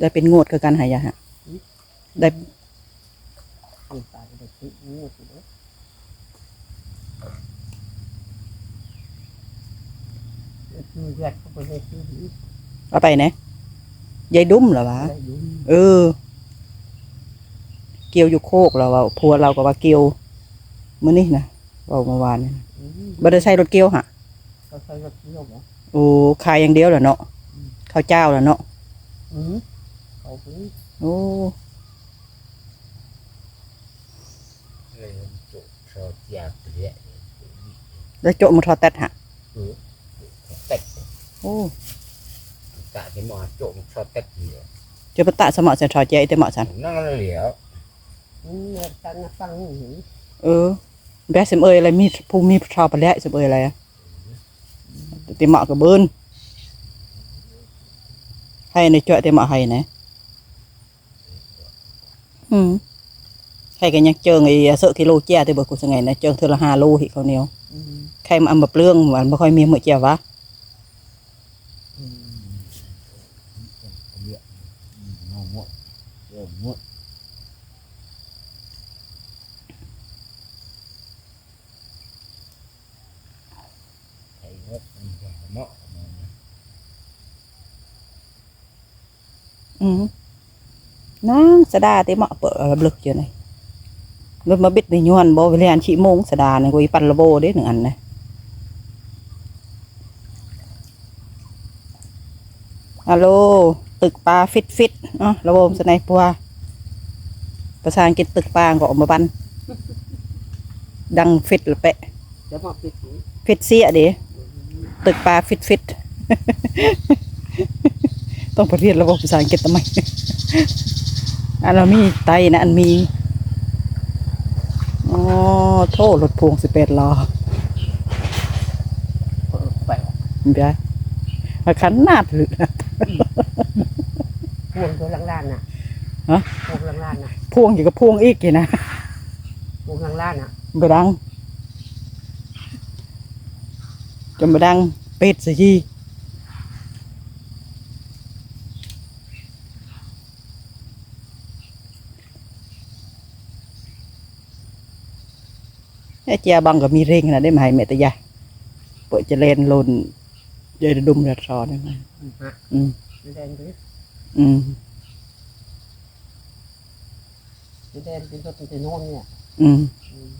ได้เป็นงวดคือกันหายาฮะได้นี่ตายเด็กที่งูสิเด้อเด็กมีเลือดเข้าไปในที่นี้เอาไปไหนยายดุ้มเหรอวะ ได้อยู่เออ เกี่ยวอยู่โคกเราว่าพัวเราก็ว่าเกี่ยวมื้อนี้นะเว่าเมื่อวานนี่นะอืมบ่ได้ใช้รถเกี่ยวฮะก็ใช้รถเที่ยวเหรอโอ้ขายอย่างเดียวแหละเนาะข้าวเจ้าแหละเนาะอืม เขาไปโอ้เลยจุกชอบยาเปรี้ยแล้วโจะมาทอดแตดฮะเต็กโอ้กะที่หมอจุกชอบเต็กเหลียวเจะปะตะสมอจะทอดใจแต่เหมาะสันนั่งเหลียวอืมเนี่ยตั้งนะฟังนี่เห็นเออแบสเสมเอยอะไรมีผู้มีชอบไปแล้วเสมเอยอะไรอะแต่เหมาะกับเบิ้นให้ในเจาะแต่เหมาะให้นะ อืมให้กันยังเจิงไอ้เสอะกิโลเจ้าแต่เบิกกูสังไงนะเจิงเทอละห้าโลหิเขาวเหนียวอืมใครมาเอามาเปลื้องหวานไม่ค่อยมีเหมือนเจ้าวะอืม นจะเหมางสดาแต่เหมาะเปิดระลึกอยู่ไหนรถมาบิดในยวนบ่เวลาอันชิโมงสดาเนี่ยกูอีปันระโบเด้หนึ่งอันนะฮัลโหลตึกปลาฟิตฟิตอ๋อระบบสไนปัวภาษาอังกฤษตึกปลาก็ออกมาบัน ดังฟิตละเปะเปิดหูฟิตเสียด้ตึกปลาฟิตฟิตต้องประเรียนระบบภาษาอังกฤษทำไม อันเรามีไตนะอันมีอ๋อโทษรถพวงสิบแปดล้อเปิดไปเดี๋ยวมาขันนาดหรือพวงตัวล่างๆน่ะฮะพวงล่างๆน่ะพวงอยู่กับพวงอีกอยู่นะพวงล่างๆน่ะบดังจนบดังเป็ดสิจีไอ้เจีย บังก็มีเร่งนะได้ไหมแม่ตะยะเปิดจะเลนลนเยอะดุมระซอนะอืมฮะอืมสีแดงด้วยอืมสีแดงเป็นรถเป็นโน่นเนี่ยอืมอืม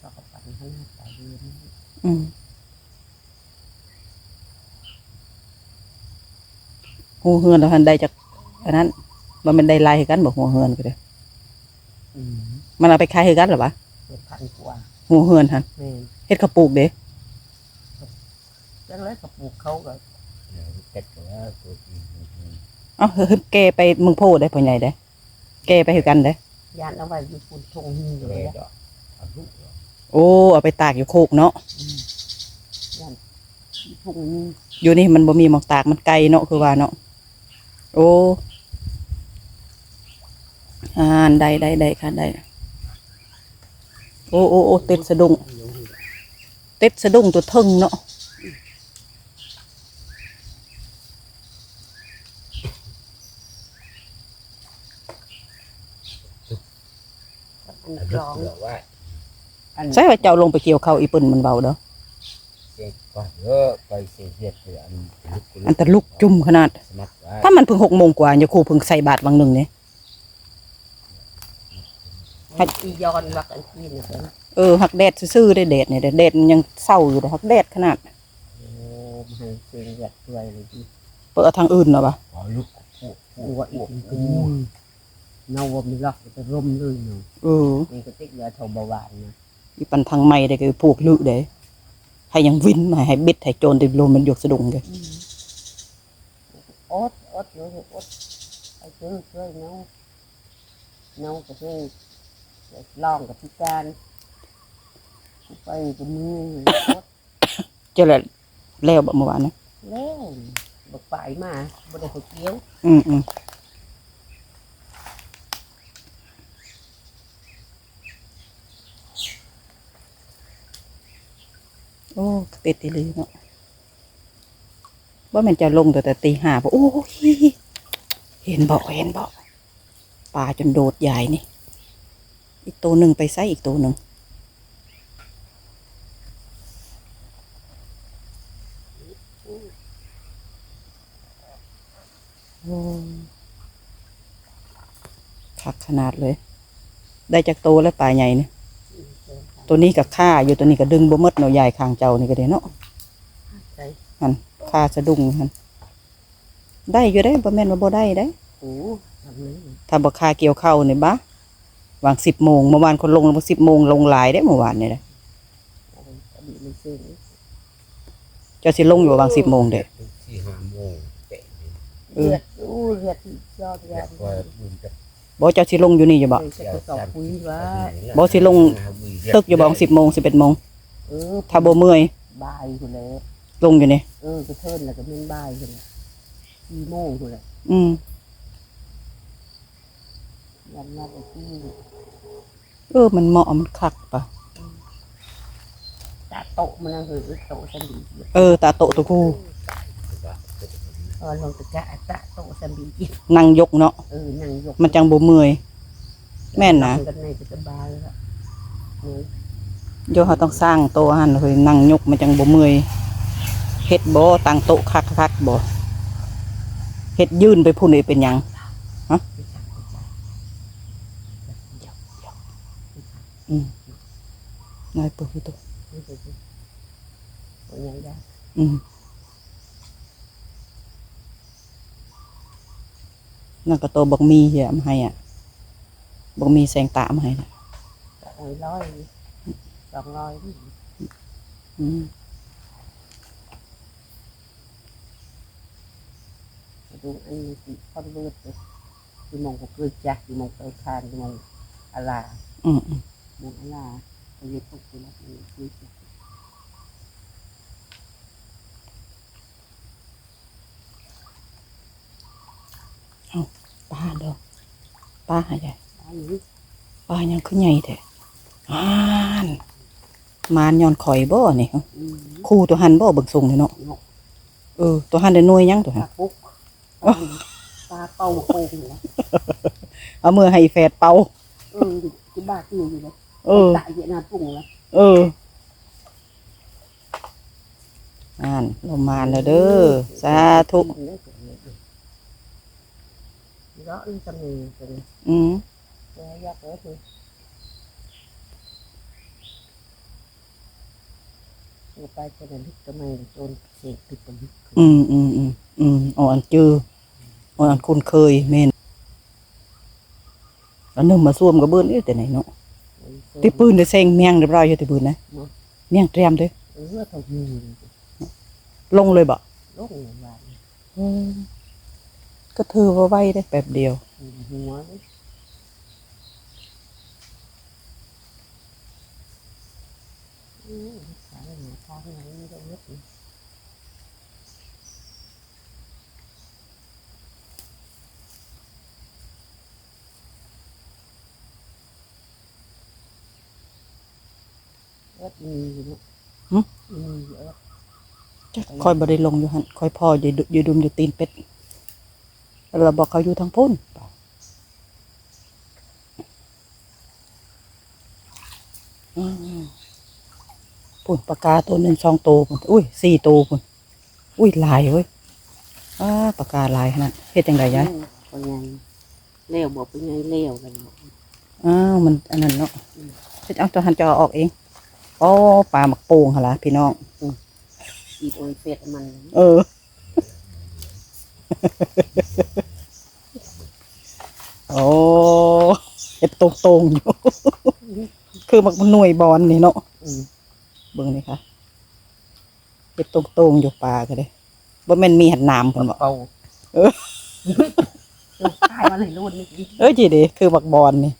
เราก็ปั่นข้างหน้าตาดีนะอืมหัวเฮือนเราหันได้จากอันนั้น มันเป็นได้ลายคือกันบอกหัวเฮือนก็ได้อืมมันเอาไปขายคือกันเหรอวะเจ็ดพันกว่าหัวเฮือนหันแม่นเฮ็ดข้าวปลูกเด้จังเลยกับปลูกเขาก็เต็กแล้วตัวเอ้าเฮ้ยแกไปเมืองโพได้พ่อใหญ่ได้แกไปคือกันได้ยานเอาไว้อยู่ปุ่นทงหินเลเลยยอะดอกเอาลูกโอ้เอาไปตากอยู่โคกเนาะอืมยานทงหินอยู่นี่มันบ่มีหมอกตากมันไกลเนาะคือว่าเนาะโอ้ อ่านได้ได้ได้ค่ะได้โอ้โอ้โอ้ติดสะดุ้งติดสะดุ้งตัวเทึงเนาะอันเอากลูลกองเหลือไว้อันใช่ว่าเจ้าลงไปเกี่ยวข้าวอีปุ่นมันเบาเด้อเจ็บก่อนเยอะไปเสียเสียเสืออันลุกอันแต่ลุกจุ่มขนาดสมัครไว้ถ้ามันเพิ่งหกโมงกว่าอย่าครูเพิ่งใส่บาทวังหนึ่งเนี่ย อันอียอนวักอันที่นี่เป็นเออหักแดดซื่อๆได้แดดเนี่ยแดดมันยังเศร้าอยู่เลยหักแดดขนาด โอ้มันเสียงหยัดด้วยเลยที่เปิดเอาทางอื่นเหรอวะเอาลูกพวกพวหักวพอีวกกเป็นมุนเนาว่ามีล็อกจะร่มเลยเนาะเออนี่ก็ติ๊กเหลือเท่าเบาหวานนะอีปันทางไม่ได้ก็พวกลือเด้ให้ยังวินมาให้บิดให้โจรติดลมมันหยกสะดุ้งเลยอดอดอยู่อดไปซื้อช่วยเนาเนาก็ช่วย ลองกับพิการไปกับมืออดเจ้าแหละแล้วบ่เมื่อวานนะแล้วบักไปมาบ่ได้เขาเกี้ยว อืมอืมโอ้เป็ดอีหลีเนาะว่ามันจะลงแต่แต่ตีห้าบ่โอ้ยเห็นบ่เห็นบ่ปลาจนโดดใหญ่นี่ อีกตัวหนึ่งไปไซอีกตัวหนึ่งโอ้คักขนาดเลย ได้จากโตแล้วปลาใหญ่เนี่ยตัวนี้กับค่าอยู่ตัวนี้ก็ดึงบ่หมดเนาะใหญ่ข้างเจ้านี่ก็ได้เนาะใส่หันค่าสะดุ้งหันได้อยู่ได้บ่แม่นว่าบ่ได้ได้โอ้ทำนี้ถ้าบ่ค่าเกี่ยวเข้าวนี่บ้า วางสิบโมงเมื่อวานคนลงสิบโมงลงหลายได้เมื่อวานนี่แหละอดีตมันซื้อเจ้าสิลงอยู่วางสิบโมงเด้ที่ห้าโมงเตะนี่เออเลือดอู้เลือดที่ยอดแล้ยาวก็บุญจะบ่เจ้าสิลงอยู่นี่อยู่บ่เลยจะกระสอบปุ๋ยว่าบ่สิลงตึกอยู่บ่สิบโมงสิบเอ็ดโมงเออถ้าบ่เมื่อยบ่ายอยู่แล้วลงอยู่นี่เออกระเทินแล้วก็เป็นบ่ายอยู่แล้วสี่โมงอยู่แล้วอืม ยันนัดไอ้ที่เออมันเหมาะมันคักปะตาโตะมันนะคือโตะสันดีเออตาโตะตัวกูเออลงตะกะตะโตะสันดีนั่งยกเนาะเออนั่งยกมันจังบ่เมื่อยแม่นนะกันในจะสบายแล้วเออโยเขาต้องสร้างโตะหันเฮ้ยนั่งยกมันจังบ่เมื่อยเฮ็ดบ่ตั้งโต๊ะคักๆบ่เฮ็ดยืนไปพุ่นนี่เป็นหยังอืมนายเปิดประตูไม่ใช่สิโอ้ยยังได้อืมนั่นก็โตวบักมีเหี้ยมาให้อะบักมีแสง ตามาให้น่ะโอ้ยร้อยสองร้อยนี่อืมดูอันนี้สิคอนเวิร์ตเลยที่มองก็เกิดจากที่ มองไปคานที่มองอาลาอืมอืมมองอาลาไปยึดพวกที่รักนี่คือสิปลาเด้อปลาหาใหญ่อันนี้ปลายังคือใหญ่แท้อ่านมานย้อนข่อยบ่นี่ฮะอืมคู่ตัวหันบ่เบิ่งทรงเลยเนาะเนาะเออ ตัวหันได้หน่วยยังตัวปหันลาปุ๊กปลาเป่าโป่งเหรอเอามือให้แฟดเป่าเออจะบ้าที่อยู่เลย เออตะเยอะนาปุ่งแล้วเอออ่านเรามานแล้วเด้อสาธุ rõ đi trong người rồi อืม Để ra cửa thì người ta cho nên thích cái mày trôn xịt từ từ อืมอืมอืมอืมอ๋ออันจืออ๋ออันคุ้นเคยแม่นแล้วนึงมาซ่วมกับเบิ้นนี่แต่ไหนเนาะ ที่ปืนได้เซ็งเมียงเรียบร้อยอยู่ที่ปืนนะเมียงเตรียมเด้อ rất là nhiều ลงเลยบ่ rất là vàng อืมก็ถือว่าไว้ได้แป๊บเดียว hóa đấy Ừ, sáng ngày tháng này nó đâu hết เอ็ดมีอยู่เนี่ยหึ มีอยู่เอ็ดจักคอยบ่ได้ลงอยู่หันคอยพ่ออยู่ดุอยู่ดุมอยู่ตีนเป็ดแล้วเราบอกเขาอยู่ทางพุ่นอืมปุ่นปากกาตัวหนึ่งสองตัวพุ่นอุ้ยสี่ตัวพุ่นอุ้ยหลายเว้ยอ้าปากกาหลายขนาดเฮ็ดจังไดยายเป็นไงเลี้ยวบอกเป็นไงเลี้ยวกันเนาะอ้าวมันอันนั้นเนาะเฮ็ดเอาตัวหันจอออกเอง อ๋อปลาหมักโป่งหั่นล่ะพี่น้องอีโอยเป็ดมัน เออ โอ้เห็ดตรงตรงๆอยู่ คือมันหน่วยบอลนี่เนาะอืมเบิ่งนี่ค่ะเห็ดตรงตรงๆอยู่ปลาก็ได้บ่แม่นมีหัดน้ำเพิ่นบอกเป่าเออเออตายมาเลยรุ่นนี้เอ้ยจีเด้คือบักบอลนี่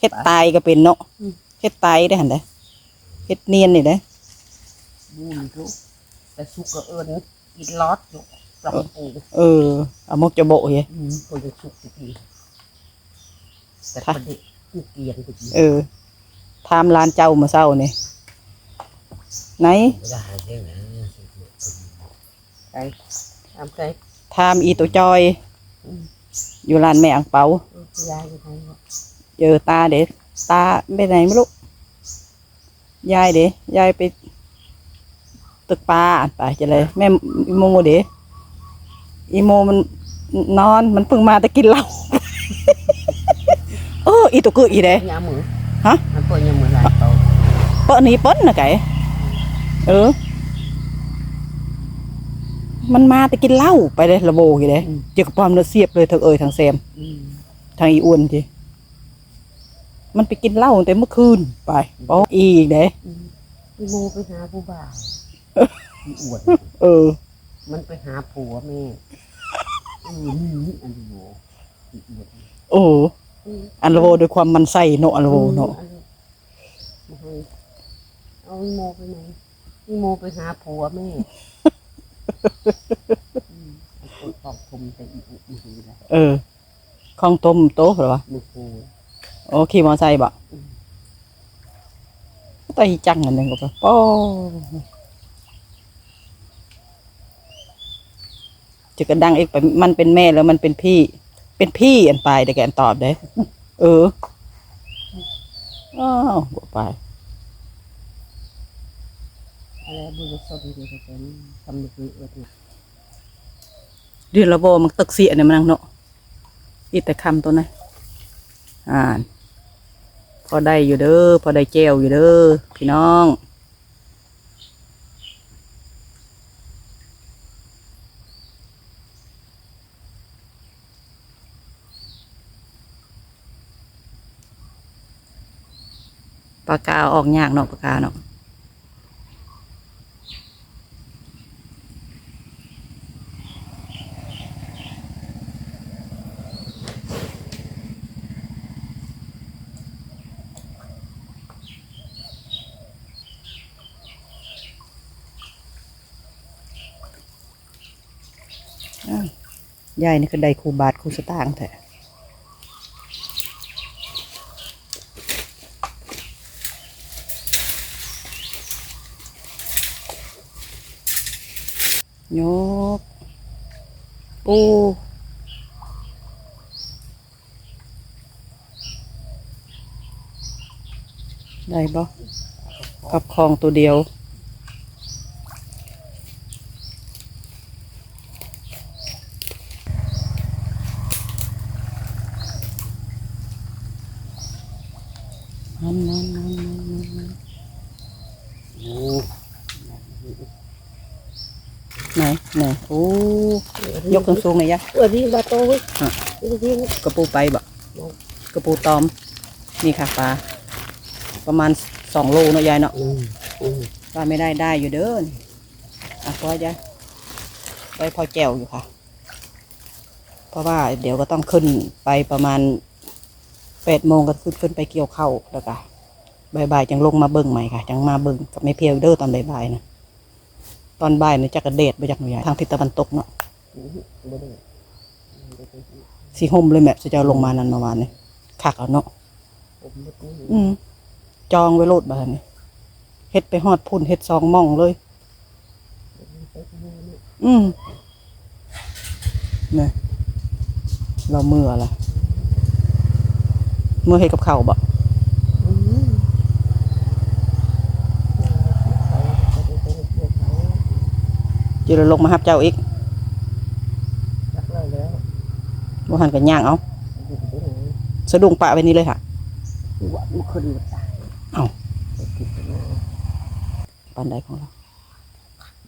เฮ็ดตายก็เป็นเนาะอืมเฮ็ดตายได้หั่นเด้ เฮ็ดเนียนนี่เด้บูนรู้แต่สุกก็เอิญกินลอดอยู่ปลองปูเออเอามกจะโบะเฮ้ยอืมตัวจะสุกทีแต่ค่ะประเด็กคือเกลียนไปทีเออถามร้านเจ้ามาเศร้านี่ไหนไม่ได้หาเท่งนะสิบเอ็ดคนใส่ทำใส่ถามอีตัวจอย อยู่ร้านแม่อังเปายายอยู่ไหนวะเจอตาเด็ตาไปไหนไม่รู้ ยายเด็ยายไปตึกปลาไปจะเลยแม่อีโมเด็อีโมมันนอนมันเพิ่งมาแต่กินเหล้าเอออีตัวคืออีเด้ยาหมือฮะมันปล่อยยาหมือหลายเตาเปิ้นนี่เปิ้นนะไก่เออ มันมาแต่กินเหล้าไปเลยระโบกี่เด้เจอกับความเนื้อเสียบเลยทั้งเอ่ยทั้งแซมอืมทางอีอ้วนจี มันไปกินเหล้าตั้งแต่เมื่อคืนไปปออีกเด้อืมพี่โมไปหาผู้บ่าวพี่อวด เออ มันไปหาผัวแม่อืมนี่อันนี้โมพี่อวดโอ้อันละโวด้วยความมันใส่เนาะอันละโวเนาะอืมอันนี้เอาพี่โมไปไหนพี่โมไปหาผัวแม่อืมไอ้คนของผมแต่อีอุมือละเออข้องต้มโต๊ะเหรอวะมือกู โอ้ขี่มอไซค์บ่ไตจังอันหนึ่งก็ไปป้อจะกระดังอีกไปมันเป็นแม่แล้วมันเป็นพี่ เป็นพี่อันไปเดี๋ยวแกอันตอบเด้เอออ้าวบ่ไปอะไรบุรุษสดดีๆกันทำดีๆเออเนี่ยเดือนละโบมันตึกเสียเนี่ยมันนังเนาะอีแต่คำตัวนั้นอ่าน พอได้อยู่เด้อพอได้เจวอยู่เด้อพี่น้องปากกาอาออกยากเนาะปากกาเนาะ ยายนี่คือได้ครูบาทครูสตางค์แท้ยกปูได้บ่กับคลองตัวเดียว นั่นนั่นนั่นนั่นนั่นนั่น โอ้ ไห นไหนโอ้ยกสูงสูงๆหน่อยยะเออดีบาโต้เว้ยฮะดีดีกระปูไปบ่กระปูตอม นี่ค่ะปลาประมาณสองโลเนาะยายเนาะอืมอืมปลาไม่ได้ได้อยู่เด้อนี่อะพอยายได้พอแจวอยู่ค่ะ เพราะว่าเดี๋ยวก็ต้องขึ้นไปประมาณแปดโมงก็ขึ้นขึ้นไปเกี่ยวข้าวแล้วก็บ่ายๆจังลงมาเบิ่งใหม่ค่ะ จังมาเบิ่งกับไม่เพียวเด้อตอนบ่ายๆนะ ตอนบ่ายเนี่ยจะกระเดดไปจากหน่วยทางทิศตะวันตกเนาะอืมบ่ได้บ่ได้สีห่มเลยแม่จะเอาลงมานั้นเมื่อวานนี่คักเอาเนาะผมบ่ได้อืมจองไว้โลดบาดนี่เฮ็ดไปฮอดพุ่นเฮ็ดซองหม่องเลย อืมนี่เราเมื่อละเมื่อเฮ็ดกับข้าวบ่ อืมเขาบ่ได้เป็นพวกเขา จิเราลงมาหับเจ้าอีกรักเราแล้วบ่หันกันย่างเอาอยู่ที่ไหนสะดุ้งปะไว้นี่เลยค่ะว่ามันคนมันตายเอ้าไปกินไปนอนปานใดของเรา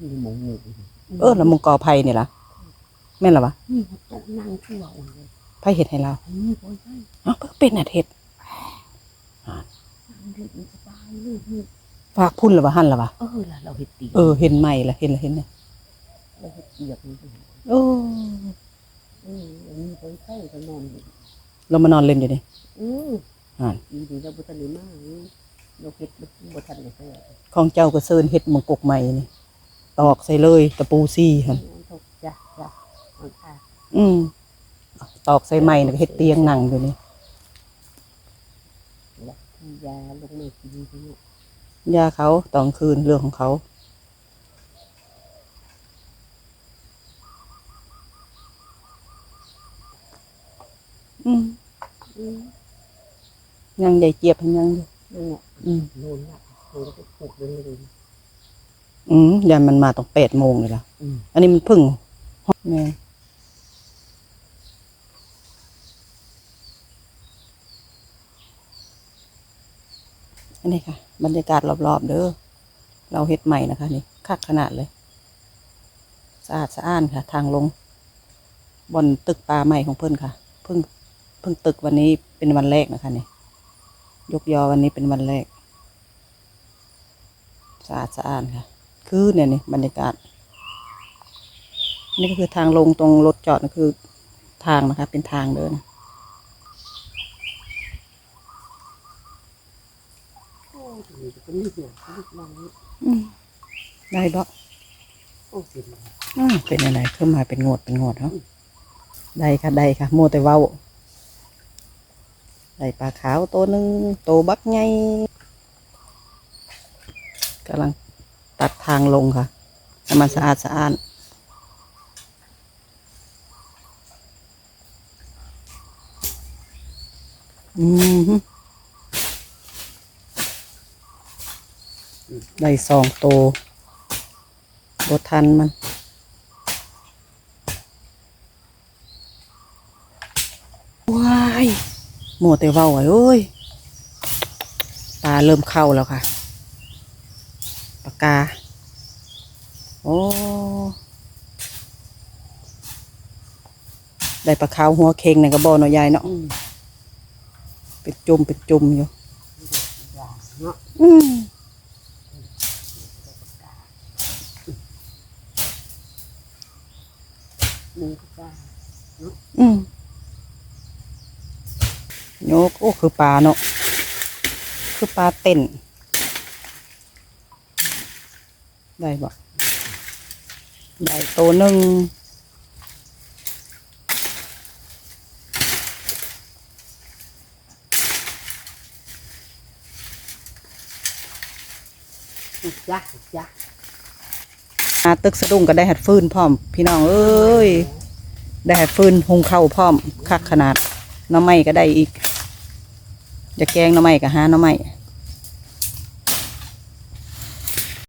มีหมูหมูเออแล้วมึงกอไผ่นี่ล่ะแม่นล่ะวะนี่มันต้องนั่งชั่วอ่อนเลยไผเฮ็ดให้เราอันนี้บ่ใช่เอ้าเพิ่งเป็นน่ะเฮ็ดนั่งเด็กมันสบายเลยนี่ฝากพุ่นล่ะวะหั่นล่ะวะเออล่ะเราเฮ็ดตีเออเห็นใหม่ล่ะเห็นละเห็นเลย เราเฮ็ดเกียกนี่โอ้เอออันนี้บ่ใช่ก็นอนอยู่เรามานอนเล่นอยู่นี่อืออ่านดีดีเราบ่ทันได้มาเราเฮ็ดบ่ทันได้ใส่ของเจ้าก็เซินเฮ็ดมังกกใหม่นี่ตอกใส่เลยตะปูซี่หั่นทุกจ้ะจ้ะเอาค่ะอืมตอกใส่ใหม่น่ะก็เฮ็ดเตียงนั่งอยู่นี่แล้วยาลงมากินที่นี่ยาเขาตอนคืนเรื่องของเขา อืม อืม ยังใหญ่เจี๊ยบเห็นยังอยู่นี่เนี่ยอืมโน่นละโน่นก็ปลูกเลยเลยอืมยานมันมาตอนแปดโมงเลยล่ะอืมอันนี้มันเพึ่งแม่อันนี้ค่ะ บรรยากาศรอบๆเด้อเราเฮ็ดใหม่นะคะ นี่คักขนาดเลย สะอาดสะอ้านค่ะ ทางลงบนตึกปลาใหม่ของเพิ่นค่ะ เพิ่งเพิ่งตึกวันนี้เป็นวันแรกนะคะนี่ ยกยอวันนี้เป็นวันแรกสะอาดสะอ้านค่ะ คือเนี่ยนี่บรรยากาศ นี่ก็คือทางลงตรงรถจอดนะคือทางนะคะ เป็นทางเดินโอ้ยก็นี่เดียวก็ลูกน้องนี่อืมได้บ่โอ้ยเป็นอะไรขึ้นมาเป็นงวดเป็นงวดเนาะได้ค่ะได้ค่ะโมวแต่เว้า ได้ปลาขาวตัวหนึ่งตัวบักไงกำลังตัดทางลงค่ะให้มันสะอาดสะอานอืมฮึได้สองตัวบทันมัน ว้าย หมดแต่เว้าไว้เอ้ยปลาเริ่มเข้าแล้วค่ะปากกา โอ้ได้ปลาขาวหัวเค็งในกระบอกเนาะยายเนาะอืมเป็นจุ่มเป็นจุ่มอยู่อย่างเนาะอืมมือก็จ้าอืม โยกโอ้คือปลาเนาะคือปลาเต้น ได้บ่ได้ตัวหนึ่งอีกจ้าอีกจ้าอาตึกสะดุ้งก็ได้หัดฟืนพร้อม พี่น้องเอ้ย ได้หัดฟืนหุงข้าวพร้อมคักขนาดหน้ำไม้ก็ได้อีก จะแกงหน่อไม้กับหาหน่อไม้